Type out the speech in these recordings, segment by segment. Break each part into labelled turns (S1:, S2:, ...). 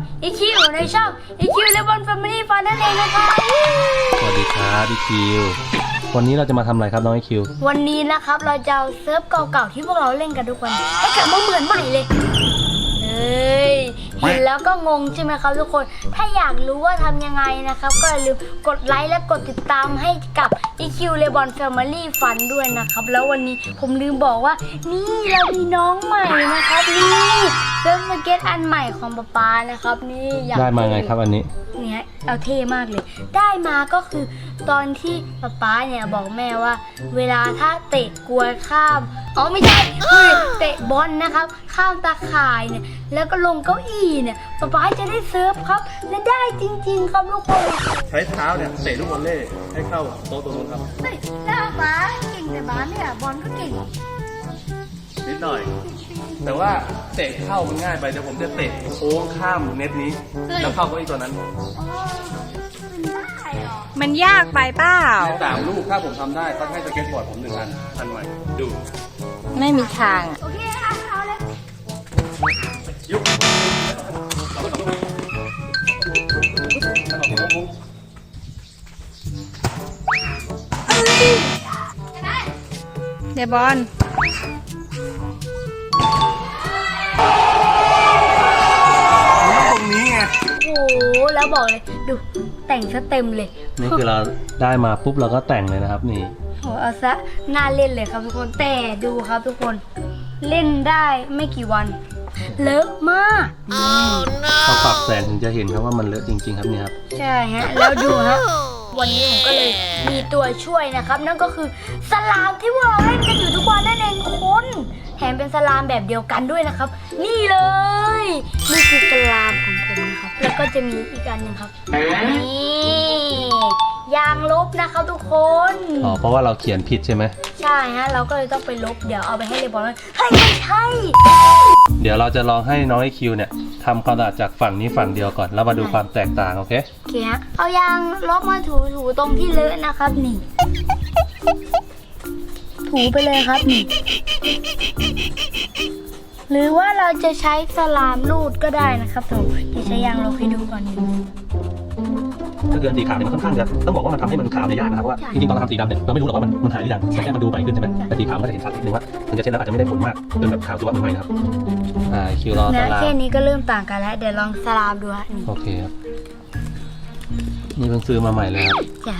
S1: กับอีคิวในช่องอีคิวเลบอนแฟมิลี่ฟันนั่นเองนะคะ
S2: สวัสดีครับพี่คิว วันนี้เราจะมาทำอะไรครับน้องไอคิว
S1: วันนี้นะครับเราจะเอาเซิร์ฟเก่าๆที่พวกเราเล่นกันทุกคนให้กลับมาเหมือนใหม่เลย เฮ้ย เห็นแล้วก็งงใช่ไหมครับทุกคน ถ้าอยากรู้ว่าทำยังไงนะครับ ก็อย่าลืมกดไลค์และกดติดตามให้กับ EQ l e b o n Family Fun ด้วยนะครับ แล้ววันนี้ผมลืมบอกว่า นี่เรามีน้องใหม่นะครับนี่เริ่มมาเก็ตอันใหม่ของป๊าป๊านะครับ นี่อยาก
S2: ได้มาไงครับอันนี้
S1: นี่ยเอาเท่มากเลย ได้มาก็คือตอนที่ป๊าป๊าเนี่ยบอกแม่ว่า เวลาถ้าเตะกลวยข้ามอ๋อไม่ใช่คือเตะบอลนะครับ ข้ามตาข่ายเนี่ยแล้วก็ลงเก้าอี้เนี่ยป๊าป๊าจะได้เซิร์ฟครับ และได้จริง ๆ ครับทุกคน
S3: ใช้เท้าเนี่ยเตะลูกบอลเล่ให้เข้าโต๊ะตรงนู้นครับ
S1: เฮ้ยแล้วป๊าเก่งแต่บ้านเนี่ยบอลก็เก่ง
S3: นิดหน่อย แต่ว่าเตะเข้ามันง่ายไปเดี๋ยวผมจะเตะโค้งข้ามเน็ตนี้ แล้วเข้าก็อีกตัวนั้น
S1: อ๋อมันได้เหรอ
S4: มันยากไปเปล่า
S3: สามลูกถ้าผมทำได้ต้องให้สเก็ตบอร์ดผมหนึ่งอันอันใหม่ดู
S4: ไม่มีทางอะ
S1: โอเคค่ะเอาเลย
S3: ยุบแล้วก็ต้องแล้วก็มุ้ง
S4: เดบอล
S1: แล้วบอกเลย ดูแต่งซะเต็มเลย
S2: นี่คือเราได้มาปุ๊บเราก็แต่งเลยนะครับนี่
S1: โหเอาซะน่าเล่นเลยครับทุกคนแต่ดูครับทุกคน เล่นได้ไม่กี่วัน เลอะมาก
S2: พอปรับแสงถึงจะเห็นครับว่ามันเลอะจริง ๆ ครับเนี่ยครับ
S1: ใช่ฮะ แล้วดูฮะวันนี้ผมก็เลยมีตัวช่วยนะครับ นั่นก็คือสลามที่พวกเราเล่นกันอยู่ทุกวันนั่นเองคุณ แถมเป็นสลามแบบเดียวกันด้วยนะครับ นี่เลยนี่คือสลามของผมนะครับ แล้วก็จะมีอีกอันหนึ่งครับนี่ยางลบนะครับทุกคน
S2: อ๋อเพราะว่าเราเขียนผิดใช่ไหม
S1: ใช่ฮะเราก็เลยต้องไปลบเดี๋ยวเอาไปให้เรบอลว่าเฮ้ยไม่ใช่
S2: เดี๋ยวเราจะลองให้น้องไอคิวเนี่ยทำความสะอาดจากฝั่งนี้ฝั่งเดียวก่อน แล้วมาดูความแตกต่างโอเค
S1: โอเคฮะเอายางลบมาถูถูๆตรงที่เลอะนะครับนี่ ถูไปเลยครับนี่ หรือว่าเราจะใช้สลามรูดก็ได้นะครับผมจะใช้ยางลบให้ดูก่อนหนึ่ง
S2: ถ้าเกินสีขาวเนี่ยมันค่อนข้างจะต้องบอกว่ามันทำให้มันขาวเนี่ยยากนะครับเพราะว่า
S1: ใช่
S2: จริงๆตอนเราทำสีดำเนี่ยเราไม่รู้หรอกว่ามันมันหายหรือยังแต่แค่มันดูใหม่ขึ้นใช่ไหมแต่สีขาวมันก็จะเห็นชัดนิดนึงว่าถึงจะเช็ดแล้วอาจจะไม่ได้ผลมากจนแบบขาวตัวเหมือนใหม่นะครับอ่าคิวรอส
S1: นะ
S2: ลา
S1: แค่นี้ก็เริ่มต่างกันแล้ว เดี๋ยวลองสลามดูฮะนี่
S2: โอเคครับนี่เพิ่งซื้อมาใหม่เลยครับ
S1: จ้ะ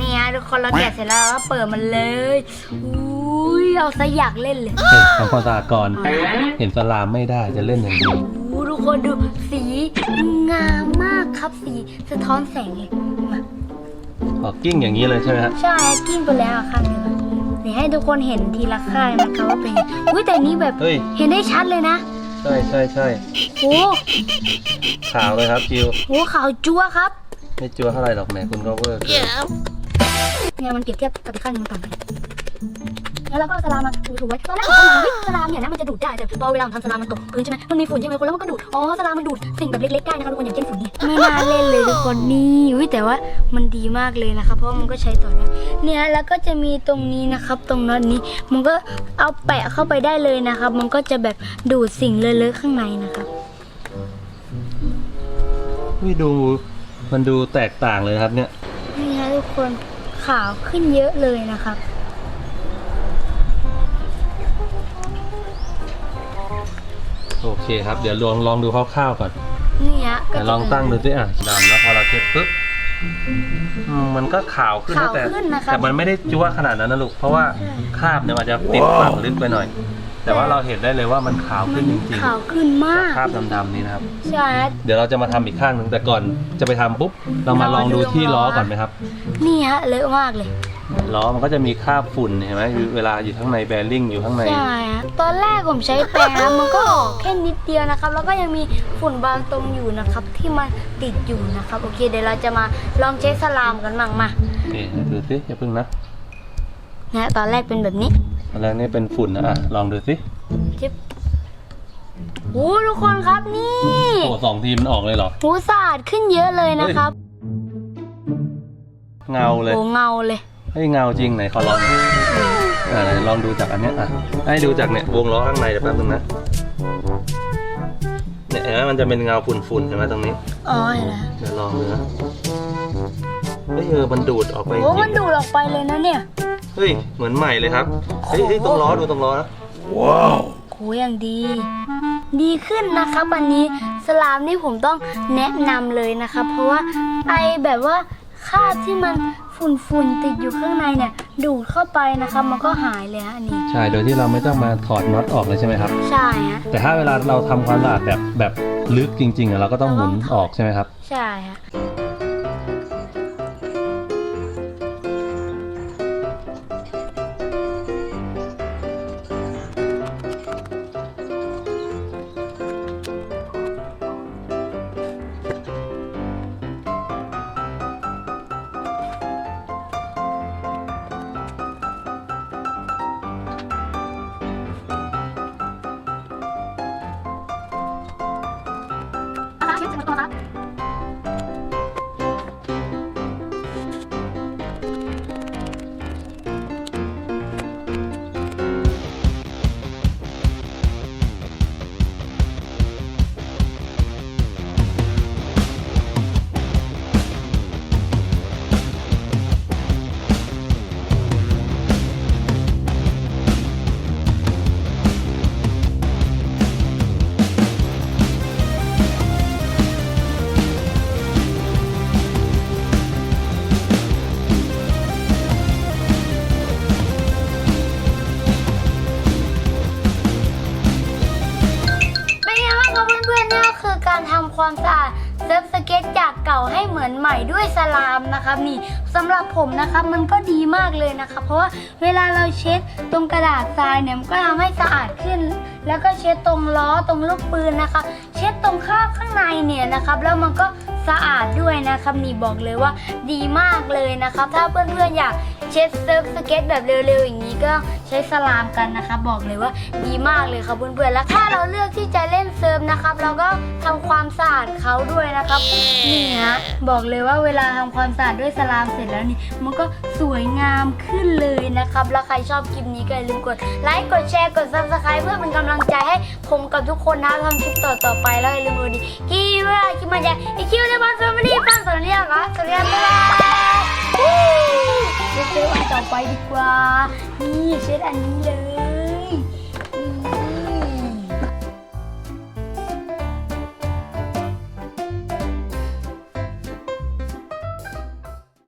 S1: นี่ฮะทุกคนเราแกะเสร็จแล้วเราก็เปิดมันเลยอุ้ยเอาซะอยากเล่นเลย
S2: เฮ้ยทำความสะอาดก่อนเห็นสลามไม่ได้จะเล่นอย่างเดียว
S1: โอ้ทุกคนดูสีงามมากครับสีสะท้อนแสงเลยมา
S2: ออกกิ้งอย่างนี้เลยใช่ไหมฮะ
S1: ใช่กิ้งไปแล้วอะข้างหนึงอะเดี๋ยวให้ทุกคนเห็นทีละข้างนะครับว่าเป็นยังไงอุ้ยแต่นี้แบบ
S2: เฮ้ย
S1: เห็นได้ชัดเลยนะ
S2: ใช่ใช่ใช่
S1: โอ้
S2: ขาวเลยครับคิว
S1: โหขาวจั๊วครับ
S2: ไม่จัวเท่าไหร่หรอกแหมคุณก็เวอร์เกิน
S1: เนี่ยมันเปรียบเทียบกับอีกข้างหนึงมันต่างกันแล้วเราก็เอาสลามมาถูๆไว้ตอนแรกผมก็มองว่าสลามเนี่ยนะมันจะดูดได้แต่พอเวลาทำสลามมันตกพื้นใช่ไหมมันมีฝุ่นใช่ไหมคุณแล้วมันก็ดูดอ๋อสลามมันดูดสิ่งแบบเล็กๆได้นะคะทุกคนอย่างเช่นฝุ่นเนี่ยไม่น่าเล่นเลยทุกคนนี่อุ้ยแต่ว่ามันดีมากเลยนะคะเพราะมันก็ใช้ต่อได้เนี่ยแล้วก็จะมีตรงนี้นะครับ ตรงน็อตนี้มันก็เอาแปะเข้าไปได้เลยนะครับ มันก็จะแบบดูดสิ่งเลอะๆข้างในนะครับ
S2: วิดู มันดูแตกต่างเลยนะครับเนี่ย
S1: นี่ฮะทุกคนขาวขึ้นเยอะเลยนะครับ
S2: โอเคครับ เดี๋ยวลองลองดูคร่าวๆก่อน
S1: นี่ฮะก็
S2: แต่
S1: จะ
S2: ลองตั้งดูสิอะดำแล้วพอเราเช็ดปุ๊บอืมมันก็ขาวขึ้น
S1: ขา
S2: นะ
S1: ว
S2: แต่
S1: ขึ้นนะครับ
S2: แต่มันไม่ได้จั่วขนาดนั้นนะลูก เพราะว่าคราบเนี่ยมันจะติดฝังลึกไปหน่อย แต่ว่าเราเห็นได้เลยว่ามันขาวขึ้นจริง
S1: ขาวขึ้น
S2: ๆ
S1: มา
S2: จาก
S1: ก
S2: คราบดำๆนี้นะครับ
S1: ใช่ฮะ
S2: เดี๋ยวเราจะมาทำอีกข้างหนึ่งแต่ก่อนจะไปทำปุ๊บ เรามาลองดูที่ล้อก่อนไหมครับ
S1: นี่ฮะเลอะมากเลย
S2: ล้อมันก็จะมีคราบฝุ่นเห็นไหมอยู่เวลาอยู่ข้างในแบริ่งอยู่ข้างใน
S1: ใช่ฮะตอนแรกผมใช้แปรงนะมันก็ออกแค่นิดเดียวนะครับ แล้วก็ยังมีฝุ่นบางตรงอยู่นะครับ ที่มันติดอยู่นะครับ โอเค เดี๋ยวเราจะมาลองใช้สลามกันบ้างมา
S2: นี่ดูสิอย่าเพิ่งนะ
S1: เนี่ยตอนแรกเป็นแบบนี้
S2: ต อนแรกนี่เป็นฝุ่นนะอะลองดูสิ
S1: จิ๊บโอ้ทุกคนครับนี่
S2: โอ้สองทีมมันออกเลยเหรอ
S1: หูสะอาดขึ้นเยอะเลยนะครับ
S2: เงาเลย
S1: โอ้เงาเลย
S2: เฮ้ยเงาจริงไหนขอลองดูอ่าไหนลองดูจากอันเนี้ยอะให้ดูจากเนี่ยวงล้อข้างในเดี๋ยวแป๊บนึงนะเนี่ยเห็นไหมมันจะเป็นเงาฝุ่นๆใช่ไหมตรงนี้
S1: อ๋อเห็นแล้ว
S2: เดี๋ยวลองดูนะเฮ้ยเออมันดูดออกไป
S1: โอ้
S2: จริ
S1: มัน
S2: ง
S1: ดูดออกไปเลยนะเนี่ย
S2: เฮ้ย เหมือนใหม่เลยครับ เฮ้ยเฮ้ยตรงล้อดูตรงล้อนะ
S1: โหอย่างดี ดีขึ้นนะครับวันนี้สลามนี่ผมต้องแนะนำเลยนะครับ เพราะว่าไอแบบว่าคราบที่มันฝุ่นๆติดอยู่ข้างในเนี่ย ดูดเข้าไปนะครับ มันก็หายเลยฮะอันนี้
S2: ใช่ โดยที่เราไม่ต้องมาถอดน็อตออกเลยใช่ไหมครับ
S1: ใช่ฮะ
S2: แต่ถ้าเวลาเราทำความสะอาดแบบแบบลึกจริงๆอะเราก็ต้องหมุนออกใช่ไหมครับ
S1: ใช่ฮะ ความสะอาดเซิร์ฟสเก็ตจากเก่าให้เหมือนใหม่ด้วยสลามนะครับนี่สำหรับผมนะครับมันก็ดีมากเลยนะครับเพราะว่าเวลาเราเช็ดตรงกระดาษทรายเนี่ยมันก็ทำให้สะอาดขึ้น แล้วก็เช็ดตรงล้อตรงลูกปืนนะคะเช็ดตรงคราบข้างในเนี่ยนะครับแล้วมันก็สะอาดด้วยนะครับนี่บอกเลยว่าดีมากเลยนะครับ ถ้าเพื่อนๆอยากเช็ดเซิร์ฟสเก็ตแบบเร็วๆอย่างนี้ก็ ใช้สลามกันนะครับบอกเลยว่าดีมากเลยครับเพื่อนๆแล้วถ้าเราเลือกที่จะเล่นเซิร์ฟนะครับ เราก็ทำความสะอาดเขาด้วยนะครับนี่ฮะบอกเลยว่าเวลาทำความสะอาดด้วยสลามเสร็จแล้วนี่มันก็สวยงามขึ้นเลยนะครับ แล้วใครชอบคลิปนี้ก็อย่าลืมกดไลค์กดแชร์กด subscribe เพื่อเป็นกำลังใจให้ผมกับทุกคนนะทำคลิปต่อๆไปแล้วอย่าลืมกดดีกี่เวลาคลิปมันจะอีคิวในบ้านแฟมิลี่ฟังสวัสดีครับสวัสดีครับบ๊ายบาย ไปดีกว่า นี่เช็ดอันนี้เลย